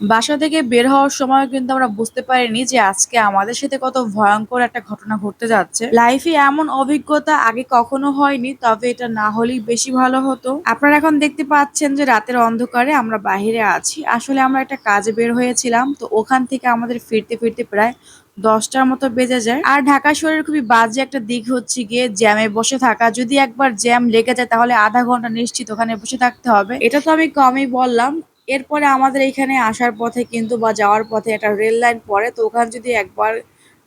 বাসা থেকে বের হওয়ার সময় কিন্তু আমরা বুঝতে পারিনি যে আজকে আমাদের সাথে কত ভয়ঙ্কর একটা ঘটনা ঘটতে যাচ্ছে। লাইফে এমন অভিজ্ঞতা আগে কখনো হয়নি, তবে এটা না হলেই বেশি ভালো হতো। আপনারা এখন দেখতে পাচ্ছেন যে রাতের অন্ধকারে আমরা বাহিরে আছি। আসলে আমরা একটা কাজে বের হয়েছিলাম, তো ওখান থেকে আমাদের ফিরতে ফিরতে প্রায় দশটার মতো বেজে যায়। আর ঢাকা শহরের খুবই বাজে একটা দিক হচ্ছে গিয়ে জ্যামে বসে থাকা। যদি একবার জ্যাম লেগে যায়, তাহলে আধা ঘণ্টা নিশ্চিত ওখানে বসে থাকতে হবে। এটা তো আমি কমই বললাম এরপরে আমাদের এখানে আসার পথে কিন্তু বা যাওয়ার পথে একটা রেল লাইন পড়ে, তো ওখানে যদি একবার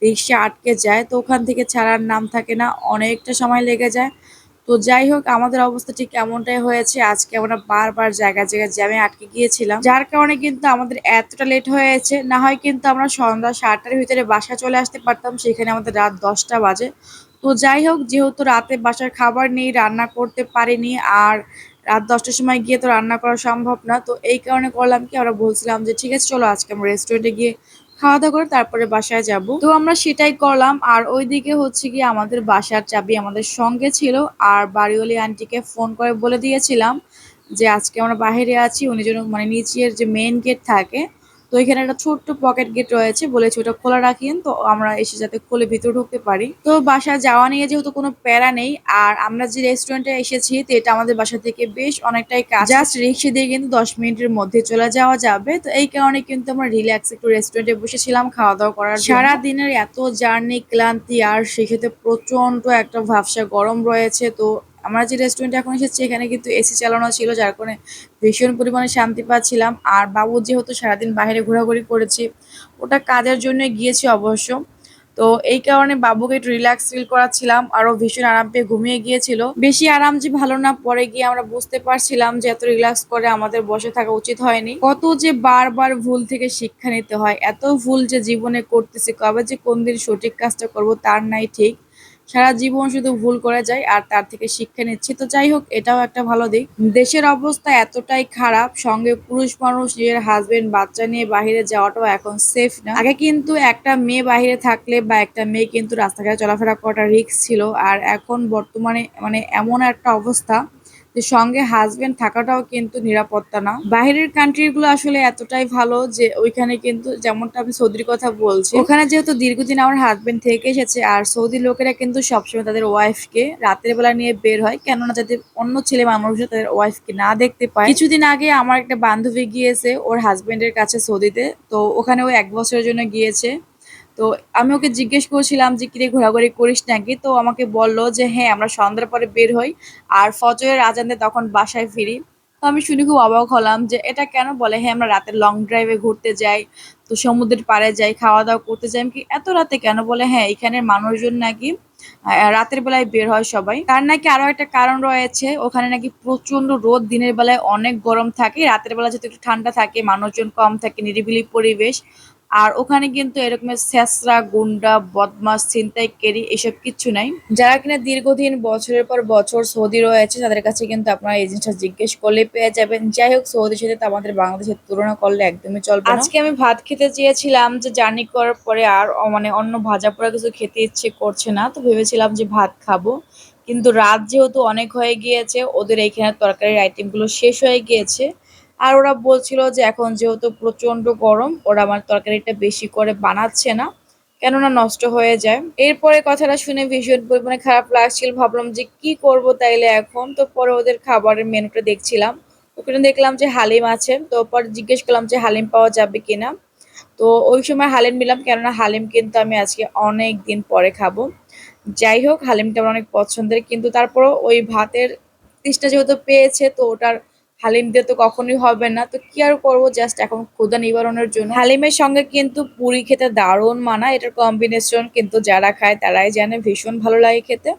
রিক্সা আটকে যায়, তো ওখান থেকে ছাড়ার নাম থাকে না, অনেকটা সময় লেগে যায়। তো যাই হোক, আমাদের অবস্থা ঠিক এমনটাই হয়েছে। আজকে আমরা বারবার জায়গায় জায়গায় জ্যামে আটকে গিয়েছিলাম। যার কারণে কিন্তু আমাদের এতটা লেট হয়েছে। না হয় কিন্তু আমরা সন্ধ্যা সাতটার ভিতরে বাসা চলে আসতে পারতাম, সেখানে আমাদের রাত দশটা বাজে। তো যাই হোক, যেহেতু রাতে বাসার খাবার নেই, রান্না করতে পারিনি, আর রাত দশটার সময় গিয়ে তো রান্না করা সম্ভব না, তো এই কারণে করলাম কি, আমরা বলছিলাম যে ঠিক আছে, চলো আজকে আমরা রেস্টুরেন্টে গিয়ে খাওয়া দাওয়া করে তারপরে বাসায় যাব। তো আমরা সেটাই করলাম, আর ওইদিকে হচ্ছে কি আমাদের বাসার চাবি আমাদের সঙ্গে ছিল, আর বাড়িওয়ালি আন্টিকে ফোন করে বলে দিয়েছিলাম যে আজকে আমরা বাইরে আছি, উনি যেন মানে নিচের যে মেন গেট থাকে তো এখানে একটা ছোট্ট পকেট গেট রয়েছে, বলেছে ওটা খোলা রাখিন তো আমরা এসে যাতে খুলে ভিতরে ঢুকতে পারি। তো বাসা যাওয়া নিয়ে যেহেতু কোনো প্যারা নেই, আর আমরা যে রেস্টুরেন্টে এসেছি, তো এটা আমাদের বাসা থেকে বেশ অনেকটাই কাজ জাস্ট রিক্সা দিয়ে কিন্তু দশ মিনিটের মধ্যে চলে যাওয়া যাবে। তো এই কারণে কিন্তু আমরা রিল্যাক্স একটু রেস্টুরেন্টে বসেছিলাম খাওয়া দাওয়া করার সারা দিনের এত জার্নি ক্লান্তি, আর সেক্ষেত্রে প্রচণ্ড একটা ভাবসা গরম রয়েছে, তো আমরা যে রেস্টুরেন্টে এখন এসেছি, এখানে কিন্তু এসি চালানো ছিল, যার কারণে ভীষণ পরিমাণে শান্তি পাচ্ছিলাম। আর বাবু যেহেতু সারাদিন বাইরে ঘোরাঘুরি করেছি, ওটা কাজের জন্য গিয়েছি অবশ্য। তো এই কারণে বাবুকে একটু রিল্যাক্স ফিল করাচ্ছিলাম আরও ভীষণ আরাম পেয়ে ঘুমিয়ে গিয়েছিল। বেশি আরাম যে ভালো না, পরে গিয়ে আমরা বুঝতে পারছিলাম যে এত রিল্যাক্স করে আমাদের বসে থাকা উচিত হয়নি। কত যে বারবার ভুল থেকে শিক্ষা নিতে হয়, এত ভুল যে জীবনে করতেছি, কবে যে কোন দিন সঠিক কাজটা করব তার নাই ঠিক। সারা জীবন শুধু ভুল করে যায় আর তার থেকে শিক্ষা নিচ্ছি। তো যাই হোক, এটাও একটা ভালো দিক। দেশের অবস্থা এতটাই খারাপ, সঙ্গে পুরুষ মানুষ, নিজের হাজবেন্ড বাচ্চা নিয়ে বাহিরে যাওয়াটাও এখন সেফ না। আগে কিন্তু একটা মেয়ে বাহিরে থাকলে বা একটা মেয়ে কিন্তু রাস্তাঘাটে চলাফেরা করাটা রিস্ক ছিল। আর এখন বর্তমানে মানে এমন একটা অবস্থা যে সঙ্গে হাজবেন্ড থাকাটাও কিন্তু নিরাপত্তা না। বাইরের কান্ট্রি গুলো আসলে এতটাই ভালো যে ওইখানে কিন্তু যেমনটা আমি সৌদির কথা বলছি ওখানে যেহেতু দীর্ঘদিন আমার হাজবেন্ড থেকে এসেছে, আর সৌদি লোকেরা কিন্তু সবসময় তাদের ওয়াইফকে রাতের বেলা নিয়ে বের হয়, কেননা যাতে অন্য ছেলে মানুষরা তাদের ওয়াইফকে না দেখতে পায়। কিছুদিন আগে আমার একটা বান্ধবী গিয়েছে ওর হাজবেন্ডের কাছে সৌদিতে, তো ওখানে ও এক বছরের জন্য গিয়েছে। তো আমি ওকে জিজ্ঞেস করছিলাম যে, কিরে, ঘোরাঘুরি করিস নাকি? তো আমাকে বলল যে হ্যাঁ আমরা সন্ধ্যার পরে বের হই আর ফজরের আজান তখন বাসায় ফিরি। তো আমি শুনে খুব অবাক হলাম যে, এটা কেন বলে? হ্যাঁ আমরা রাতে লং ড্রাইভে ঘুরতে যাই, তো সমুদ্রের পাড়ে যাই খাওয়া দাওয়া করতে যাই। কি, এত রাতে কেন? বলে হ্যাঁ এখানের মানুষজন নাকি রাতের বেলায় বের হয় সবাই। তার নাকি আরও একটা কারণ রয়েছে, ওখানে নাকি প্রচণ্ড রোদ, দিনের বেলায় অনেক গরম থাকে, রাতের বেলা যেহেতু একটু ঠান্ডা থাকে, মানুষজন কম থাকে, নিরিবিলি পরিবেশ আর ওখানে কিন্তু এরকমের স্যাঁচরা গুন্ডা বদমাস ছিনতাইকারী এসব কিছু নাই। যারা কিনা দীর্ঘদিন, বছরের পর বছর সৌদি রয়েছে, তাদের কাছে কিন্তু আপনারা এই জিনিসটা জিজ্ঞেস করলে পেয়ে যাবেন। যাই হোক, সৌদির সাথে তো আমাদের বাংলাদেশের তুলনা করলে একদমই চলবে আজকে আমি ভাত খেতে চেয়েছিলাম যে জার্নি করার পরে আর মানে অন্য ভাজা পোড়া কিছু খেতে ইচ্ছে করছে না, তো ভেবেছিলাম যে ভাত খাব। কিন্তু রাত যেহেতু অনেক হয়ে গিয়েছে, ওদের এইখানে তরকারির আইটেমগুলো শেষ হয়ে গিয়েছে। আর ওরা বলছিল যে এখন যেহেতু প্রচণ্ড গরম, ওরা আমার তরকারিটা বেশি করে বানাচ্ছে না, কেননা নষ্ট হয়ে যায়। এরপরে কথাটা শুনে ভীষণ পরিমাণে খারাপ লাগছিল। ভাবলাম যে কি করব তাইলে এখন? তো পরে ওদের খাবারের মেনুটা দেখছিলাম। ওখানে দেখলাম যে হালিম আছে। তো পরে জিজ্ঞেস করলাম যে হালিম পাওয়া যাবে কিনা? তো ওই সময় হালিম নিলাম, কেননা হালিম কিন্তু আমি আজকে অনেক দিন পরে খাব। যাই হোক, হালিমটা আমার অনেক পছন্দের, কিন্তু তারপরও ওই ভাতের তৃষ্ণা যেহেতু পেয়েছে, তো ওটার হালিম দিয়ে তো কখনোই হবে না। তো কি আর করব? জাস্ট এখন ক্ষুদা নিবারণের জন্য। হালিমের সঙ্গে কিন্তু পুরি খেতে দারুণ মানা এটার কম্বিনেশন কিন্তু যারা খায় তারাই জানে। ভীষণ ভালো লাগে খেতে।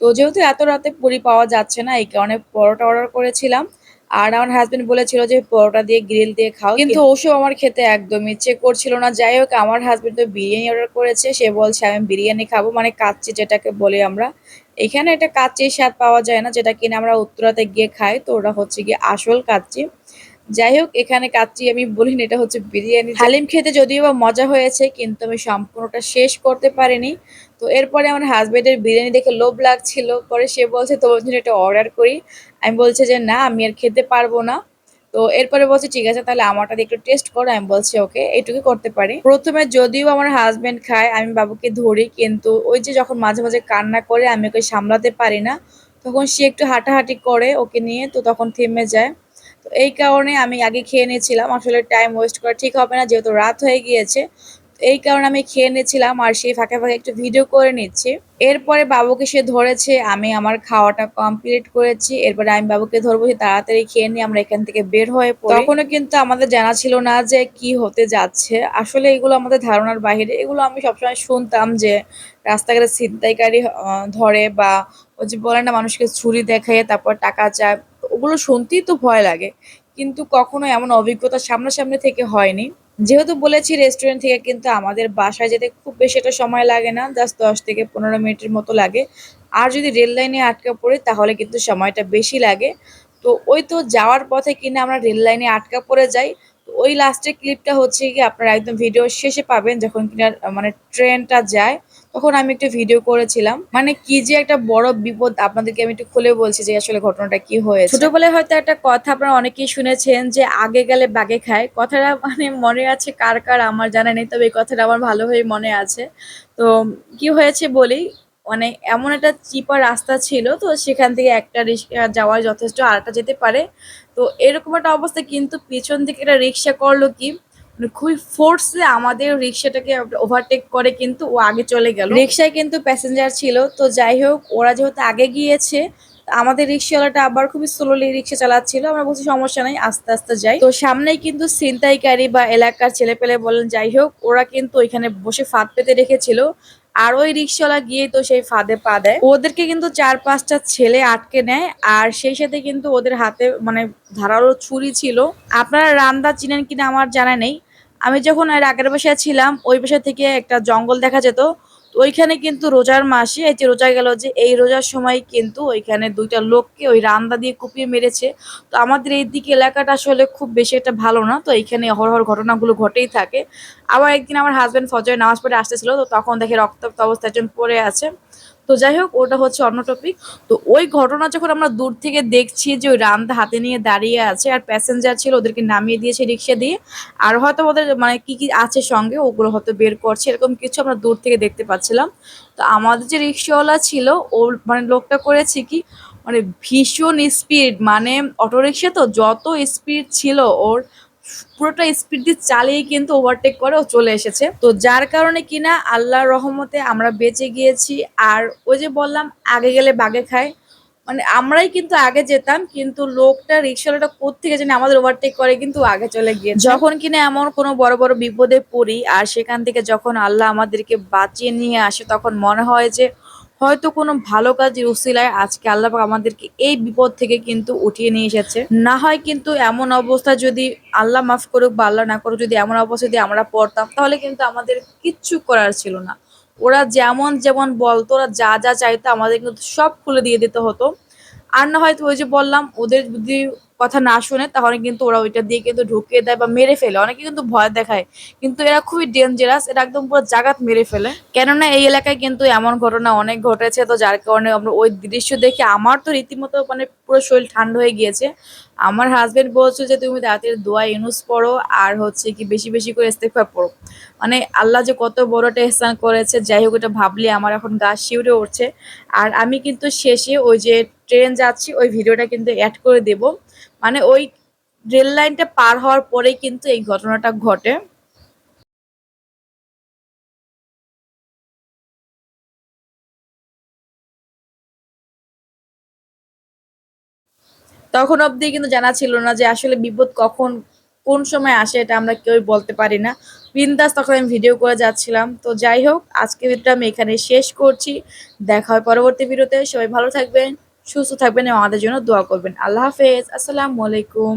তো যেহেতু এত রাতে পুরি পাওয়া যাচ্ছে না এই কারণে পরোটা অর্ডার করেছিলাম। আর আমার হাজবেন্ড বলেছিল যে পরোটা দিয়ে গ্রিল দিয়ে খাও। কিন্তু ওসব আমার খেতে একদম ইচ্ছে করছিল না। যাই হোক আমার হাজবেন্ড তো বিরিয়ানি অর্ডার করেছে। সে বলছে আমি বিরিয়ানি খাব। মানে কাচ্চি যেটাকে বলি আমরা। এখানে এটা কাচ্চির স্বাদ পাওয়া যায় না, যেটা কিনা আমরা উত্তরাতে গিয়ে খাই, তো ওটা হচ্ছে গিয়ে আসল কাচ্চি। যাই হোক, এখানে কাচ্চি আমি বলি না এটা হচ্ছে বিরিয়ানি। হালিম খেতে যদিও বা মজা হয়েছে, কিন্তু আমি সম্পূর্ণটা শেষ করতে পারিনি। তো এরপরে আমার হাজবেন্ডের বিরিয়ানি দেখে লোভ লাগছিল, পরে সে বলছে তোমার জন্য এটা অর্ডার করি। আমি বলছে যে, না, আমি আর খেতে পারব না। তো এরপরে বলছে, ঠিক আছে, তাহলে আমারটা একটু টেস্ট করো। আমি বলছি, ওকে এইটুকু করতে পারি। প্রথমে যদিও আমার হাজবেন্ড খায়, আমি বাবুকে ধরি, কিন্তু ওই যে যখন মাঝে মাঝে কান্না করে, আমি ওকে সামলাতে পারি না। তখন সে একটু হাঁটাহাঁটি করে ওকে নিয়ে, তো তখন থেমে যায়। তো এই কারণে আমি আগে খেয়ে নিয়েছিলাম। আসলে টাইম ওয়েস্ট করা ঠিক হবে না, যেহেতু রাত হয়ে গিয়েছে। এই কারণে আমি খেয়ে নিয়েছিলাম আর সেই ফাঁকে ফাঁকে একটু ভিডিও করে নিচ্ছি। এরপরে বাবুকে সে ধরেছে, আমি আমার খাওয়াটা কমপ্লিট করেছি। এরপরে আমি বাবুকে ধরবো, সে তাড়াতাড়ি খেয়ে নিয়ে আমরা এখান থেকে বের হয়ে পড়ি। তখনও কিন্তু আমাদের জানা ছিল না যে কি হতে যাচ্ছে। আসলে এগুলো আমাদের ধারণার বাইরে। এগুলো আমি সবসময় শুনতাম যে রাস্তাঘাটে ছিনতাইকারী ধরে বা ওই যে বলে না, মানুষকে ছুরি দেখায়, তারপর টাকা চায়, ওগুলো শুনতেই তো ভয় লাগে। কিন্তু কখনো এমন অভিজ্ঞতা সামনাসামনি থেকে হয়নি। যেহেতু বলেছি রেস্টুরেন্ট থেকে কিন্তু আমাদের বাসায় যেতে খুব বেশি একটা সময় লাগে না জাস্ট দশ থেকে পনেরো মিনিটের মতো লাগে। আর যদি রেল লাইনে আটকা পড়ে, তাহলে কিন্তু সময়টা বেশি লাগে। তো ওই তো যাওয়ার পথে কিনা আমরা রেল লাইনে আটকা পড়ে যাই। তো ওই লাস্টের ক্লিপটা হচ্ছে কি, আপনারা একদম ভিডিও শেষে পাবেন, যখন কিনা মানে ট্রেনটা যায়। তখন আমি একটা ভিডিও করেছিলাম। মানে কি যে একটা বড় বিপদ আপনাদেরকে আমি একটু খুলে বলছি যে আসলে ঘটনাটা কি হয়েছে। ছোটবেলায় হয়তো একটা কথা আপনারা অনেকেই শুনেছেন যে আগে গেলে বাগে খায়। কথাটা মানে মনে আছে কার কার আমার জানা নেই, তবে এই কথাটা আমার ভালোভাবে মনে আছে। তো কি হয়েছে বলি মানে এমন একটা চিপা রাস্তা ছিল, তো সেখান থেকে একটা রিক্সা যাওয়া যথেষ্ট আরেকটা যেতে পারে। তো এরকম একটা অবস্থা, কিন্তু পিছন থেকে একটা রিক্সা করল কি মানে খুবই ফোর্সে আমাদের রিক্সাটাকে ওভারটেক করে কিন্তু ও আগে চলে গেল। রিক্সায় কিন্তু প্যাসেঞ্জার ছিল, তো যাই হোক, ওরা যেহেতু আগে গিয়েছে, আমাদের রিক্সাওয়ালাটা আবার খুবই স্লোলি রিক্সা চালাচ্ছিল, আমরা বলছি সমস্যা নাই, আস্তে আস্তে যাই। তো সামনেই কিন্তু ছিনতাইকারী বা এলাকার ছেলেপেলে বলেন, যাই হোক, ওরা কিন্তু ওইখানে বসে ফাঁদ পেতে রেখেছিল, আর ওই রিক্সাওয়ালা গিয়ে তো সেই ফাঁদে পা দেয়। ওদেরকে কিন্তু চার পাঁচটা ছেলে আটকে নেয়, আর সেই সাথে কিন্তু ওদের হাতে মানে ধারালো ছুরি ছিল। আপনারা রান্দা চিনেন কিনা আমার জানা নেই আমি যখন এর আগের বাসায় ছিলাম, ওই বাসা থেকে একটা জঙ্গল দেখা যেত। ওইখানে কিন্তু রোজার মাসে এই যে রোজা গেল যে, এই রোজার সময় কিন্তু ওইখানে দুইটা লোককে ওই রান্দা দিয়ে কুপিয়ে মেরেছে। তো আমাদের এই দিকে এলাকাটা আসলে খুব বেশি একটা ভালো না। তো এইখানে অহরহর ঘটনাগুলো ঘটেই থাকে। আবার একদিন আমার হাজব্যান্ড ফজরে নামাজ পড়ে আসতেছিল, তো তখন দেখে রক্তাক্ত অবস্থায় একজন পড়ে আছে। তো যাই হোক, ওটা হচ্ছে অন্য টপিক তো ওই ঘটনা যখন আমরা দূর থেকে দেখছি যে ওই রান্দা হাতে নিয়ে দাঁড়িয়ে আছে আর প্যাসেঞ্জার ছিল, ওদেরকে নামিয়ে দিয়েছে রিক্সা দিয়ে, আর হয়তো ওদের মানে কি কি আছে সঙ্গে, ওগুলো হয়তো বের করছে, এরকম কিছু আমরা দূর থেকে দেখতে পাচ্ছিলাম। তো আমাদের যে রিক্সাওয়ালা ছিল, ও মানে লোকটা করেছে কি মানে ভীষণ স্পিড মানে অটোরিক্সা তো যত স্পিড ছিল ওর পুরোটা স্পিড দিয়ে চালিয়ে কিন্তু ওভারটেক করে ও চলে এসেছে। তো যার কারণে কিনা আল্লাহর রহমতে আমরা বেঁচে গিয়েছি। আর ওই যে বললাম, আগে গেলে বাগে খায়। মানে আমরাই কিন্তু আগে যেতাম, কিন্তু লোকটা, রিক্সাওয়ালাটা কোত্থেকে জানি আমাদের ওভারটেক করে, কিন্তু আগে চলে গিয়ে যখন কিনা এমন কোনো বড় বড় বিপদে পড়ি, আর সেখান থেকে যখন আল্লাহ আমাদেরকে বাঁচিয়ে নিয়ে আসে, তখন মনে হয় যে হয়তো কোনো ভালো কাজের উসিলায় আজকে আল্লাহ আমাদেরকে এই বিপদ থেকে কিন্তু উঠিয়ে নিয়ে এসেছে। না হয় কিন্তু এমন অবস্থা যদি আল্লাহ মাফ করুক বা আল্লাহ না করুক, যদি এমন অবস্থা যদি আমরা পড়তাম, তাহলে কিন্তু আমাদের কিচ্ছু করার ছিল না। ওরা যেমন যেমন বলতো, ওরা যা যা চাইতো আমাদের কিন্তু সব খুলে দিয়ে দিতে হতো। আর না হয়তো ওই যে বললাম, ওদের যদি কথা না শুনে, তাহলে কিন্তু ওরা ওইটা দিয়ে কিন্তু ঢুকিয়ে দেয় বা মেরে ফেলে। অনেকে কিন্তু ভয় দেখায়। কিন্তু এরা খুবই ডেঞ্জারাস এরা একদম পুরো জাগাত মেরে ফেলে। কেননা এই এলাকায় কিন্তু এমন ঘটনা অনেক ঘটেছে, তো যার কারণে আমরা ওই দৃশ্য দেখে আমার তো রীতিমতো মানে পুরো শরীর ঠান্ডা হয়ে গিয়েছে। আমার হাজবেন্ড বলছো যে, তুমি রাতের দোয়া ইউনুস পড়ো আর হচ্ছে কি বেশি বেশি করে ইস্তেগফার পড়ো। মানে আল্লাহ যে কত বড়টা একটা এহসান করেছে, যাই হোক এটা ভাবলে আমার এখন গাছ শিউরে উঠছে। আর আমি কিন্তু শেষে ওই যে ট্রেন যাচ্ছি, ওই ভিডিওটা কিন্তু অ্যাড করে দেব। মানে ওই রেল লাইনটা পার হওয়ার পরেই কিন্তু এই ঘটনাটা ঘটে। তখন অবধি কিন্তু জানা ছিল না যে আসলে বিপদ কখন, কোন সময় আসে এটা আমরা কেউই বলতে পারি না। বিন্দাস তখন আমি ভিডিও করে যাচ্ছিলাম। তো যাই হোক আজকে ভিডিওটা আমি এখানে শেষ করছি। দেখা হয় পরবর্তী ভিডিওতে সবাই ভালো থাকবেন, সুস্থ থাকবেন এবং আমাদের জন্য দোয়া করবেন। আল্লাহ হাফেজ। আসসালামু আলাইকুম।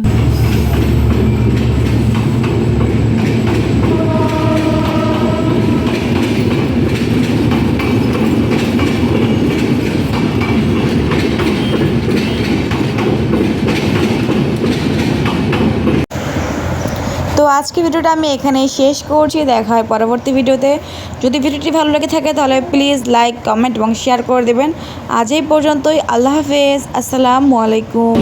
তো আজকে ভিডিওটা আমি এখানেই শেষ করছি। দেখা হয় পরবর্তী ভিডিওতে। যদি ভিডিওটি ভালো লেগে থাকে, তাহলে প্লিজ লাইক কমেন্ট এবং শেয়ার করে দেবেন। আজ এই পর্যন্তই। আল্লাহ হাফেজ। আসসালামু আলাইকুম।